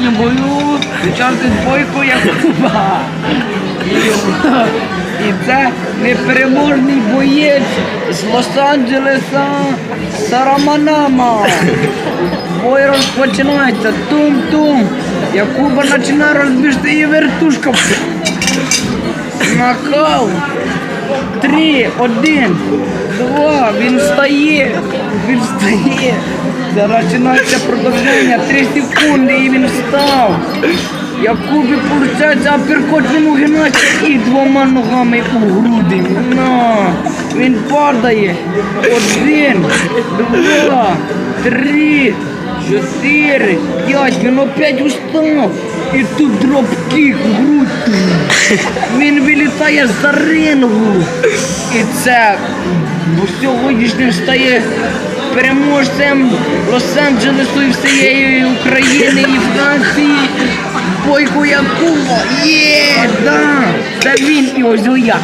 сьогоднішньому бою учасник бойко Якуба. І, і це непереможний боєць з Лос-Анджелеса Сараманама. Бой розпочинається. Тум-тум. Якуба починає розбіжти і вертушка. Нокаут. Три, один, два, він встає, він встає. Зараз починається продовження, три секунди і він встав. Якубі, виходить, апперкот він угинається і двома ногами у груди. На. Він падає. Один, два, три, чотири, п'ять. Він опять устав. І тут дроп-кік в грудь. Він вилітає за рингу. І це сьогоднішнім стає переможцем Лос-Анджелесу і всієї України і Франції. Бойко Якуба. Є, да. Та він і ось я.